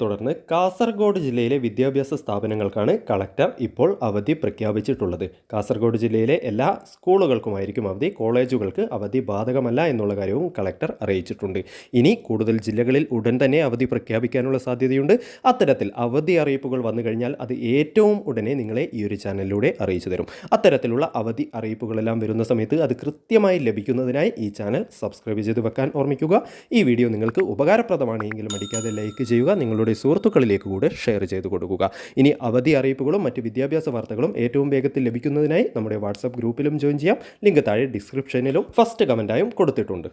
തുടർന്ന് കാസർഗോഡ് ജില്ലയിലെ വിദ്യാഭ്യാസ സ്ഥാപനങ്ങൾക്കാണ് കളക്ടർ ഇപ്പോൾ അവധി പ്രഖ്യാപിച്ചിട്ടുള്ളത്. കാസർഗോഡ് ജില്ലയിലെ എല്ലാ സ്കൂളുകൾക്കുമായിരിക്കും അവധി കോളേജുകൾക്ക് അവധി ബാധകമല്ല എന്നുള്ള കാര്യവും കളക്ടർ അറിയിച്ചിട്ടുണ്ട്. ഇനി കൂടുതൽ ജില്ലകളിൽ ഉടൻ തന്നെ അവധി പ്രഖ്യാപിക്കാനുള്ള സാധ്യതയുണ്ട്. അത്തരത്തിൽ അവധി അറിയിപ്പുകൾ വന്നു കഴിഞ്ഞാൽ അത് ഏറ്റവും ഉടനെ നിങ്ങളെ ഈ ഒരു ചാനലിലൂടെ അറിയിച്ചു തരും. അത്തരത്തിലുള്ള അവധി അറിയിപ്പുകളെല്ലാം വരുന്ന സമയത്ത് അത് കൃത്യമായി ലഭിക്കുന്നതിനായി ഈ ചാനൽ സബ്സ്ക്രൈബ് ചെയ്ത് വെക്കാൻ ഓർമ്മിക്കുക. ഈ വീഡിയോ നിങ്ങൾക്ക് ഉപകാരപ്രദമാണെങ്കിൽ മടിക്കാതെ ലൈക്ക് ചെയ്യുക. നിങ്ങളുടെ സുഹൃത്തുക്കളിലേക്ക് കൂടെ ഷെയർ ചെയ്ത് കൊടുക്കുക. ഇനി അവധി അറിയിപ്പുകളും മറ്റ് വിദ്യാഭ്യാസ വാർത്തകളും ഏറ്റവും വേഗത്തിൽ ലഭിക്കുന്നതിനായി നമ്മുടെ വാട്സാപ്പ് ഗ്രൂപ്പിലും ജോയിൻ ചെയ്യാം. ലിങ്ക് താഴെ ഡിസ്ക്രിപ്ഷനിലും ഫസ്റ്റ് കമന്റായും കൊടുത്തിട്ടുണ്ട്.